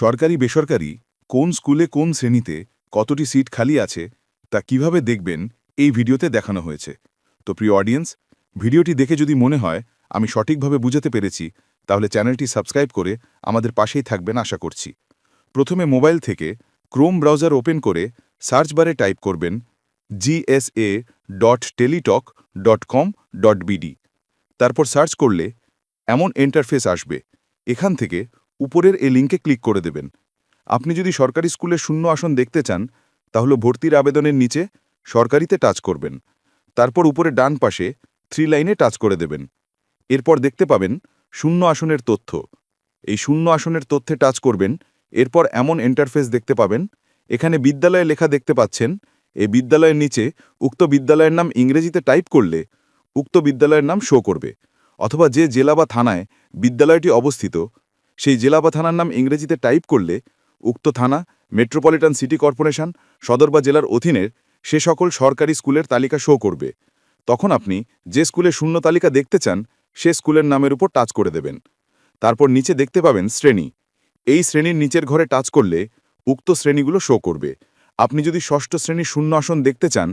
সরকারি বেসরকারি কোন স্কুলে কোন শ্রেণীতে কতটি সিট খালি আছে তা কীভাবে দেখবেন এই ভিডিওতে দেখানো হয়েছে। তো প্রিয় অডিয়েন্স ভিডিওটি দেখে যদি মনে হয় আমি সঠিকভাবে বুঝাতে পেরেছি, তাহলে চ্যানেলটি সাবস্ক্রাইব করে আমাদের পাশেই থাকবেন আশা করছি। প্রথমে মোবাইল থেকে ক্রোম ব্রাউজার ওপেন করে সার্চ বারে টাইপ করবেন GSA dot Teletalk dot com dot BD তারপর সার্চ করলে এমন ইন্টারফেস আসবে। এখান থেকে উপরের এই লিঙ্কে ক্লিক করে দেবেন। আপনি যদি সরকারি স্কুলে শূন্য আসন দেখতে চান, তাহলে ভর্তির আবেদনের নিচে সরকারিতে টাচ করবেন। তারপর উপরে ডান পাশে থ্রি লাইনে টাচ করে দেবেন। এরপর দেখতে পাবেন শূন্য আসনের তথ্য। এই শূন্য আসনের তথ্যে টাচ করবেন, এরপর এমন ইন্টারফেস দেখতে পাবেন। এখানে বিদ্যালয়ে লেখা দেখতে পাচ্ছেন। এই বিদ্যালয়ের নিচে উক্ত বিদ্যালয়ের নাম ইংরেজিতে টাইপ করলে উক্ত বিদ্যালয়ের নাম শো করবে। অথবা যে জেলা বা থানায় বিদ্যালয়টি অবস্থিত সেই জেলা বা থানার নাম ইংরেজিতে টাইপ করলে উক্ত থানা, মেট্রোপলিটন সিটি কর্পোরেশন, সদর বা জেলার অধীনের সে সকল সরকারি স্কুলের তালিকা শো করবে। তখন আপনি যে স্কুলে শূন্য তালিকা দেখতে চান, সে স্কুলের নামের উপর টাচ করে দেবেন। তারপর নিচে দেখতে পাবেন শ্রেণি। এই শ্রেণির নিচের ঘরে টাচ করলে উক্ত শ্রেণীগুলো শো করবে। আপনি যদি ষষ্ঠ শ্রেণির শূন্য আসন দেখতে চান,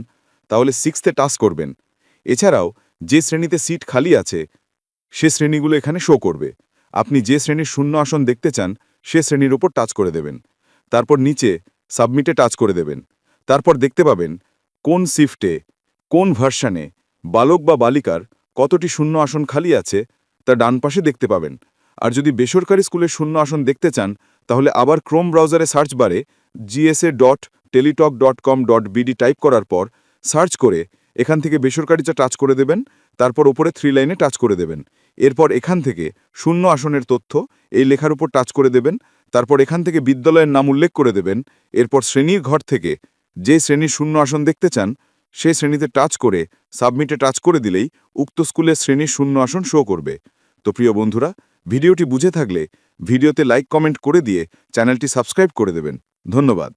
তাহলে সিক্সতে টাচ করবেন। এছাড়াও যে শ্রেণীতে সিট খালি আছে, সে শ্রেণীগুলো এখানে শো করবে। আপনি যে শ্রেণির শূন্য আসন দেখতে চান, সে শ্রেণির ওপর টাচ করে দেবেন। তারপর নিচে সাবমিটে টাচ করে দেবেন। তারপর দেখতে পাবেন কোন শিফটে, কোন ভার্সানে বালক বা বালিকার কতটি শূন্য আসন খালি আছে তা ডান পাশে দেখতে পাবেন। আর যদি বেসরকারি স্কুলের শূন্য আসন দেখতে চান, তাহলে আবার ক্রোম ব্রাউজারে সার্চ বারে GSA dot Teletalk dot com dot BD type করার পর সার্চ করে এখান থেকে বেসরকারিটা টাচ করে দেবেন, তারপর ওপরে থ্রি লাইনে টাচ করে দেবেন। এরপর এখান থেকে শূন্য আসনের তথ্য এই লেখার উপর টাচ করে দেবেন, তারপর এখান থেকে বিদ্যালয়ের নাম উল্লেখ করে দেবেন, এরপর শ্রেণির ঘর থেকে যে শ্রেণির শূন্য আসন দেখতে চান, সেই শ্রেণীতে টাচ করে সাবমিটে টাচ করে দিলেই উক্ত স্কুলের শ্রেণির শূন্য আসন শো করবে। তো প্রিয় বন্ধুরা, ভিডিওটি বুঝে থাকলে ভিডিওতে লাইক কমেন্ট করে দিয়ে চ্যানেলটি সাবস্ক্রাইব করে দেবেন। ধন্যবাদ।